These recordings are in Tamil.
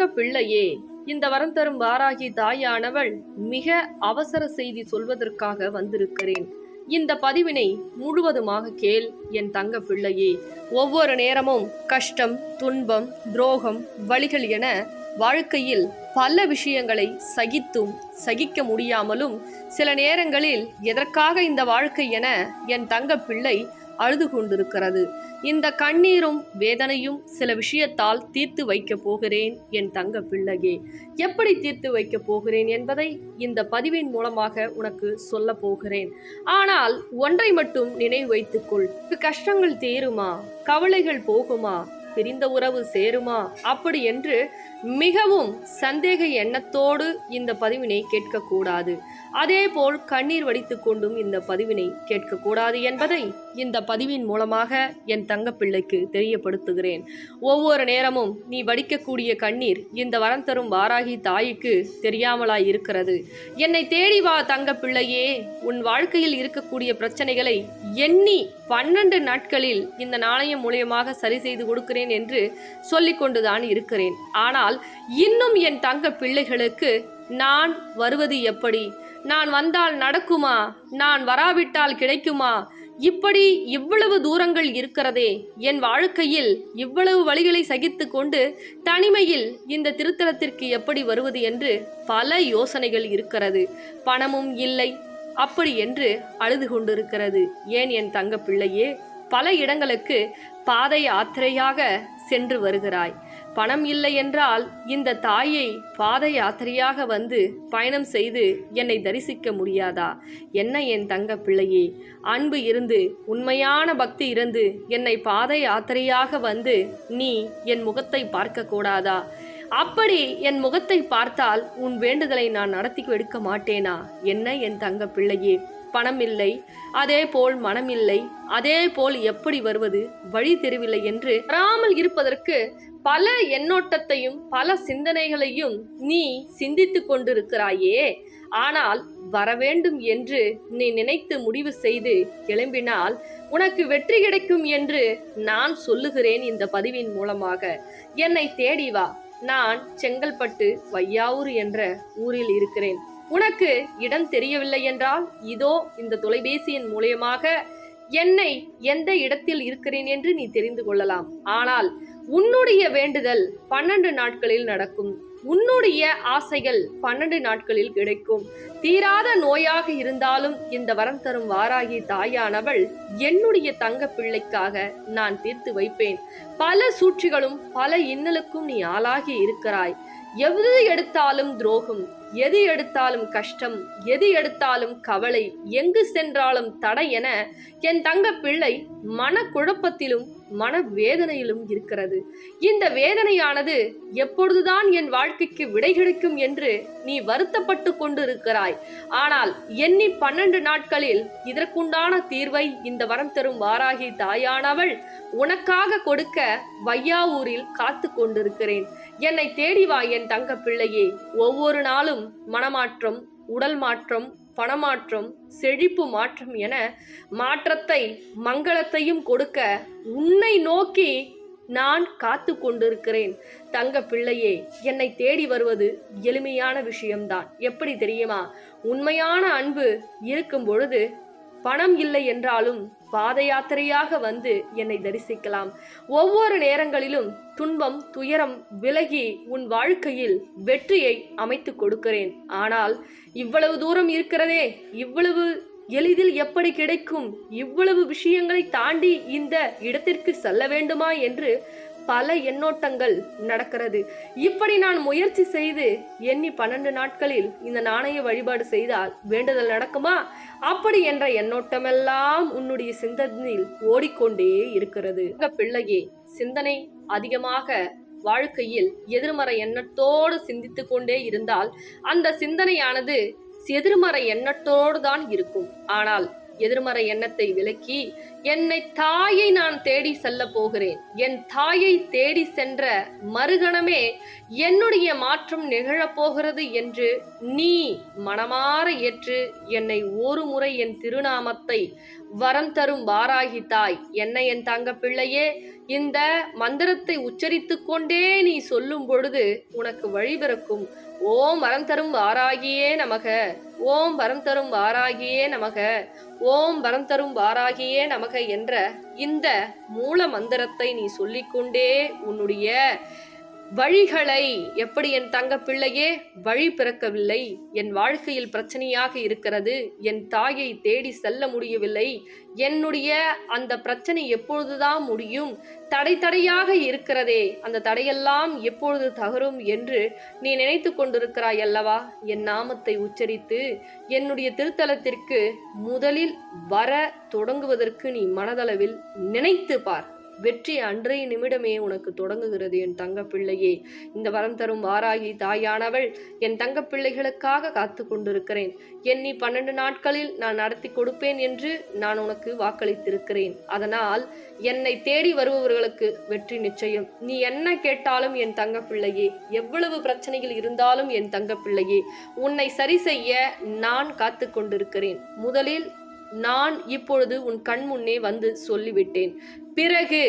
தங்க பிள்ளையே இந்த வரம் தரும் வாராகி தாயானவள் மிக அவசர செய்தி சொல்வதற்காக வந்திருக்கிறேன். இந்த பதிவினை முழுவதுமாக கேள் என் தங்க பிள்ளையே. ஒவ்வொரு நேரமும் கஷ்டம் துன்பம் துரோகம் வழிகள் என வாழ்க்கையில் பல விஷயங்களை சகித்தும் சகிக்க முடியாமலும் சில நேரங்களில் எதற்காக இந்த வாழ்க்கை என என் தங்க பிள்ளை அழுது கொண்டிருக்கிறது. இந்த கண்ணீரும் வேதனையும் சில விஷயத்தால் தீர்த்து வைக்கப் போகிறேன் என் தங்க பிள்ளையே. எப்படி தீர்த்து வைக்கப் போகிறேன் என்பதை இந்த பதிவின் மூலமாக உனக்கு சொல்ல போகிறேன். ஆனால் ஒன்றை மட்டும் நினைவு வைத்துக்கொள் கஷ்டங்கள் தீருமா? கவலைகள் போகுமா? பிரிந்த உறவு சேருமா? அப்படி என்று மிகவும் சந்தேக எண்ணத்தோடு இந்த பதிவினை கேட்கக்கூடாது. அதேபோல் கண்ணீர் வடித்து கொண்டும் இந்த பதிவினை கேட்கக்கூடாது என்பதை இந்த பதிவின் மூலமாக என் தங்கப்பிள்ளைக்கு தெரியப்படுத்துகிறேன். ஒவ்வொரு நேரமும் நீ வடிக்கக்கூடிய கண்ணீர் இந்த வரம் தரும் வாராகி தாய்க்கு தெரியாமலாய் இருக்கிறது. என்னை தேடி வா தங்கப்பிள்ளையே. உன் வாழ்க்கையில் இருக்கக்கூடிய பிரச்சனைகளை எண்ணி பன்னெண்டு நாட்களில் இந்த நாணயம் மூலியமாக சரி செய்து கொடுக்கிறேன் என்று சொல்லிக்கொண்டுதான் இருக்கிறேன். ஆனால் இன்னும் என் தங்க பிள்ளைகளுக்கு நான் வருவது எப்படி? நான் வந்தால் நடக்குமா? நான் வராவிட்டால் கிடைக்குமா? இப்படி இவ்வளவு தூரங்கள் இருக்கிறதே. என் வாழ்க்கையில் இவ்வளவு வழிகளை சகித்து கொண்டு தனிமையில் இந்த திருத்தலத்திற்கு எப்படி வருவது என்று பல யோசனைகள் இருக்கிறது. பணமும் இல்லை. அப்படி என்று அழுது கொண்டிருக்கிறது. ஏன் என் தங்க பிள்ளையே? பல இடங்களுக்கு பாதை யாத்திரையாக சென்று வருகிறாய். பணம் இல்லை என்றால் இந்த தாயை பாத யாத்திரையாக வந்து பயணம் செய்து என்னை தரிசிக்க முடியாதா? என்ன என் தங்க பிள்ளையே? அன்பு இருந்து உண்மையான பக்தி இருந்து என்னை பாத யாத்திரையாக வந்து நீ என் முகத்தை பார்க்க கூடாதா அப்படி என் முகத்தை பார்த்தால் உன் வேண்டுதலை நான் நடத்தி எடுக்க மாட்டேனா? என்ன என் தங்க பிள்ளையே? பணம் இல்லை அதே போல் மனம் இல்லை அதே போல் எப்படி வருவது? வழி தெரியவில்லை என்று வராமல் இருப்பதற்கு பல எண்ணோட்டத்தையும் பல சிந்தனைகளையும் நீ சிந்தித்து கொண்டிருக்கிறாயே. ஆனால் வரவேண்டும் என்று நீ நினைத்து முடிவு செய்து கிளம்பினால் உனக்கு வெற்றி கிடைக்கும் என்று நான் சொல்லுகிறேன் இந்த பதிவின் மூலமாக. என்னை தேடி வா. நான் செங்கல்பட்டு வையாவூர் என்ற ஊரில் இருக்கிறேன். உனக்கு இடம் தெரியவில்லை என்றால் இதோ இந்த தொலைபேசியின் மூலியமாக என்னை எந்த இடத்தில் இருக்கிறேன் என்று நீ தெரிந்து கொள்ளலாம். ஆனால் உன்னுடைய வேண்டுதல் பன்னெண்டு நாட்களில் நடக்கும். உன்னுடைய ஆசைகள் பன்னெண்டு நாட்களில் கிடைக்கும். தீராத நோயாக இருந்தாலும் இந்த வரம் தரும் வாராகி தாயானவள் என்னுடைய தங்க பிள்ளைக்காக நான் தீர்த்து வைப்பேன். பல சூழ்ச்சிகளும் பல இன்னலுக்கும் நீ ஆளாகி இருக்கிறாய். எது எடுத்தாலும் துரோகம் எது எடுத்தாலும் கஷ்டம் எது எடுத்தாலும் கவலை எங்கு சென்றாலும் தடை என என் தங்க பிள்ளை மனக்குழப்பத்திலும் மன வேதனையிலும் இருக்கிறது. இந்த வேதனையானது எப்பொழுதுதான் என் வாழ்க்கைக்கு விடை கிடைக்கும் என்று நீ வருத்தப்பட்டு கொண்டிருக்கிறாய். ஆனால் எண்ணி பன்னெண்டு நாட்களில் இதற்குண்டான தீர்வை இந்த வரம் தரும் வாராகி தாயானவள் உனக்காக கொடுக்க வையாவூரில் காத்து கொண்டிருக்கிறேன். என்னை தேடி வா என் தங்க பிள்ளையே. ஒவ்வொரு நாளும் மனமாற்றம் உடல் மாற்றம் பணமாற்றம் செழிப்பு மாற்றம் என மாற்றத்தை மங்களத்தையும் கொடுக்க உன்னை நோக்கி நான் காத்து கொண்டிருக்கிறேன். தங்க பிள்ளையே என்னை தேடி வருவது எளிமையான விஷயம்தான். எப்படி தெரியுமா? உண்மையான அன்பு இருக்கும் பொழுது பணம் இல்லை என்றாலும் பாத யாத்திரையாக வந்து என்னை தரிசிக்கலாம். ஒவ்வொரு நேரங்களிலும் துன்பம் துயரம் விலகி உன் வாழ்க்கையில் வெற்றியை அமைத்து கொடுக்கிறேன். ஆனால் இவ்வளவு தூரம் இருக்கிறதே இவ்வளவு எளிதில் எப்படி கிடைக்கும் இவ்வளவு விஷயங்களை தாண்டி இந்த இடத்திற்கு செல்ல வேண்டுமா என்று பல எண்ணோட்டங்கள் நடக்கிறது. இப்படி நான் முயற்சி செய்து எண்ணி பன்னெண்டு நாட்களில் இந்த நாணய வழிபாடு செய்தால் வேண்டுதல் நடக்குமா? அப்படி என்ற எண்ணோட்டமெல்லாம் உன்னுடைய சிந்தனையில் ஓடிக்கொண்டே இருக்கிறது. உங்க பிள்ளையே சிந்தனை அதிகமாக வாழ்க்கையில் எதிர்மறை எண்ணத்தோடு சிந்தித்து கொண்டே இருந்தால் அந்த சிந்தனையானது எதிர்மறை எண்ணத்தோடு தான் இருக்கும். ஆனால் எதிர்மறை எண்ணத்தை விலக்கி என்னை தாயை நான் தேடி செல்ல போகிறேன். என் தாயை தேடி சென்ற மறுகணமே என்னுடைய மாற்றம் நிகழப்போகிறது என்று நீ மனமாற ஏற்று என்னை ஒரு முறை என் திருநாமத்தை வரம் தரும் வாராகி தாய். என்னை என் தங்க பிள்ளையே இந்த மந்திரத்தை உச்சரித்து கொண்டே நீ சொல்லும் பொழுது உனக்கு வழிபிறக்கும் ஓம் வரம் தரும் வாராகியே நமக. ஓம் வரம் தரும் வாராகியே நமக. ஓம் வரம் தரும் வாராகியே நமக என்ற இந்த மூல மந்திரத்தை நீ சொல்லிக்கொண்டே உன்னுடைய வழிகளை. எப்படி என் தங்க பிள்ளையே வழி பிறக்கவில்லை. என் வாழ்க்கையில் பிரச்சனையாக இருக்கிறது. என் தாயை தேடி செல்ல முடியவில்லை. என்னுடைய அந்த பிரச்சனை எப்பொழுதுதான் முடியும்? தடை தடையாக இருக்கிறதே. அந்த தடையெல்லாம் எப்பொழுது தகரும் என்று நீ நினைத்து கொண்டிருக்கிறாய் அல்லவா? என் நாமத்தை உச்சரித்து என்னுடைய திருத்தலத்திற்கு முதலில் வர தொடங்குவதற்கு நீ மனதளவில் நினைத்து பார். வெற்றி அன்றைய நிமிடமே உனக்கு தொடங்குகிறது என் தங்க பிள்ளையே இந்த வரம் தரும் வாராகி தாயானவள் என் தங்க பிள்ளைகளுக்காக காத்து கொண்டிருக்கிறேன் எண்ணி பன்னெண்டு நாட்களில் நான் நடத்தி கொடுப்பேன் என்று நான் உனக்கு வாக்களித்திருக்கிறேன். அதனால் என்னை தேடி வருபவர்களுக்கு வெற்றி நிச்சயம். நீ என்ன கேட்டாலும் என் தங்க பிள்ளையே எவ்வளவு பிரச்சனைகள் இருந்தாலும் என் தங்க பிள்ளையே உன்னை சரி செய்ய நான் காத்து கொண்டிருக்கிறேன். முதலில் நான் இப்பொழுது உன் கண் முன்னே வந்து சொல்லிவிட்டேன். பிறகு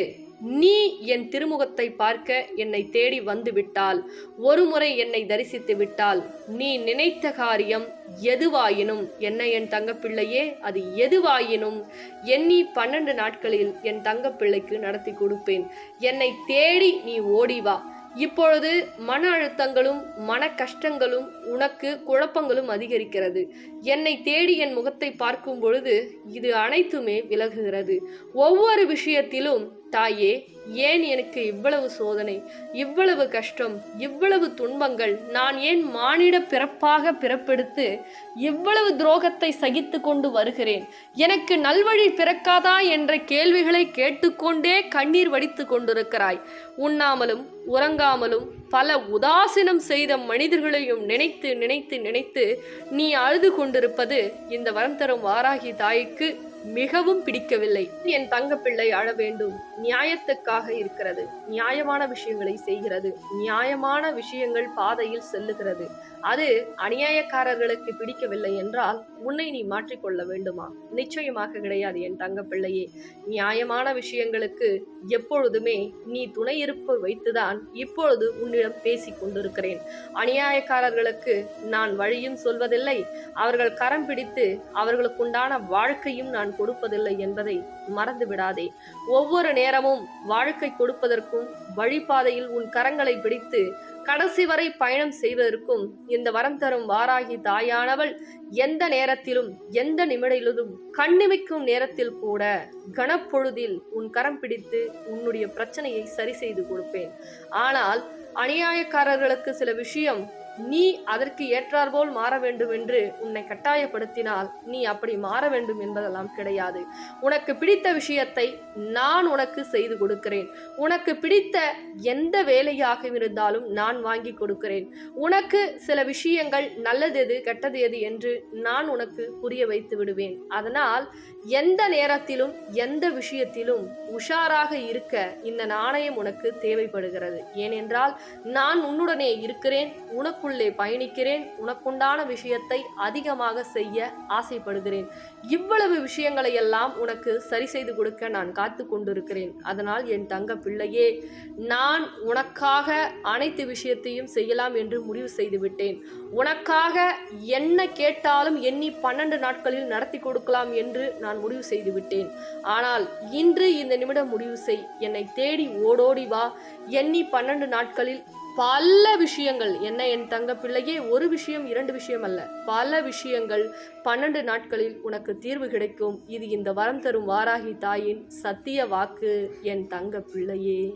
நீ என் திருமுகத்தை பார்க்க என்னை தேடி வந்து விட்டால் ஒரு முறை என்னை தரிசித்து விட்டால் நீ நினைத்த காரியம் எதுவாயினும் என்ன என் தங்கப்பிள்ளையே அது எதுவாயினும் எண்ணி பன்னெண்டு நாட்களில் என் தங்கப்பிள்ளைக்கு நடத்தி கொடுப்பேன். என்னை தேடி நீ ஓடி வா. இப்பொழுது மன அழுத்தங்களும் மன கஷ்டங்களும் உனக்கு குழப்பங்களும் அதிகரிக்கிறது. என்னை தேடி என் முகத்தை பார்க்கும் பொழுது இது அனைத்துமே விலகுகிறது. ஒவ்வொரு விஷயத்திலும் தாயே ஏன் எனக்கு இவ்வளவு சோதனை இவ்வளவு கஷ்டம் இவ்வளவு துன்பங்கள்? நான் ஏன் மானிட பிறப்பாக பிறப்பெடுத்து இவ்வளவு துரோகத்தை சகித்து கொண்டு வருகிறேன்? எனக்கு நல்வழி பிறக்காதா என்ற கேள்விகளை கேட்டுக்கொண்டே கண்ணீர் வடித்து கொண்டிருக்கிறாய். உண்ணாமலும் உறங்காமலும் பல உதாசீனம் செய்த மனிதர்களையும் நினைத்து நினைத்து நினைத்து நீ அழுது கொண்டிருப்பது இந்த வரம் தரும் வாராகி தாய்க்கு மிகவும் பிடிக்கவில்லை. என் தங்கப்பிள்ளை அழ வேண்டும். நியாயத்துக்காக இருக்கிறது. நியாயமான விஷயங்களை செய்கிறது. நியாயமான விஷயங்கள் பாதையில் செல்லுகிறது. அது அநியாயக்காரர்களுக்கு பிடிக்கவில்லை என்றால் உன்னை நீ மாற்றிக்கொள்ள வேண்டுமா? நிச்சயமாக கிடையாது என் தங்கப்பிள்ளையே. நியாயமான விஷயங்களுக்கு எப்பொழுதுமே நீ துணை இருப்பு வைத்துதான் இப்பொழுது உன்னிடம் பேசிக் கொண்டிருக்கிறேன். அநியாயக்காரர்களுக்கு நான் வழியும் சொல்வதில்லை. அவர்கள் கரம் பிடித்து அவர்களுக்குண்டான வாழ்க்கையும் நான் கொடுப்பதில்லை என்பதை மறந்து விடாதே. ஒவ்வொரு நேரமும் வாழ்க்கை கொடுப்பதற்கும் வழிபாதையில் உன் கரங்களை பிடித்து கடைசி வரை பயணம் செய்வதற்கும் இந்த வரம் தரும் வாராகி தாயானவள் எந்த நேரத்திலும் எந்த நிமிடையிலும் கண்ணிமைக்கும் நேரத்தில் கூட கனப்பொழுதில் உன் கரம் பிடித்து உன்னுடைய பிரச்சனையை சரி செய்து கொடுப்பேன். ஆனால் அநியாயக்காரர்களுக்கு சில விஷயம் நீ அதற்கு ஏற்றாற்போல் மாற வேண்டும் என்று உன்னை கட்டாயப்படுத்தினால் நீ அப்படி மாற வேண்டும் என்பதெல்லாம் கிடையாது. உனக்கு பிடித்த விஷயத்தை நான் உனக்கு செய்து கொடுக்கிறேன். உனக்கு பிடித்த எந்த வேலையாக இருந்தாலும் நான் வாங்கி கொடுக்கிறேன். உனக்கு சில விஷயங்கள் நல்லது எது கெட்டது எது என்று நான் உனக்கு புரிய வைத்து விடுவேன். அதனால் எந்த நேரத்திலும் எந்த விஷயத்திலும் உஷாராக இருக்க இந்த நாணயம் உனக்கு தேவைப்படுகிறது. ஏனென்றால் நான் உன்னுடனே இருக்கிறேன் உனக்குள்ளே பயணிக்கிறேன். உனக்குண்டான விஷயத்தை அதிகமாக செய்ய ஆசைப்படுகிறேன். இவ்வளவு விஷயங்களை எல்லாம் உனக்கு சரி செய்து கொடுக்க நான் காத்து கொண்டிருக்கிறேன். அதனால் என் தங்க பிள்ளையே நான் உனக்காக அனைத்து விஷயத்தையும் செய்யலாம் என்று முடிவு செய்து விட்டேன். உனக்காக என்ன கேட்டாலும் எண்ணி பன்னெண்டு நாட்களில் நடத்தி கொடுக்கலாம் என்று நான் முடிவு செய்து விட்டேன். ஆனால் இன்று இந்த நிமிடம் முடிவு செய். என்னை தேடி ஓடோடி வா. எண்ணி பன்னெண்டு நாட்களில் பல விஷயங்கள். என்ன என் தங்க பிள்ளையே ஒரு விஷயம் இரண்டு விஷயம் அல்ல. பல விஷயங்கள் பன்னெண்டு நாட்களில் உனக்கு தீர்வு கிடைக்கும். இது இந்த வரம் தரும் வாராகி தாயின் சத்திய வாக்கு என் தங்க பிள்ளையே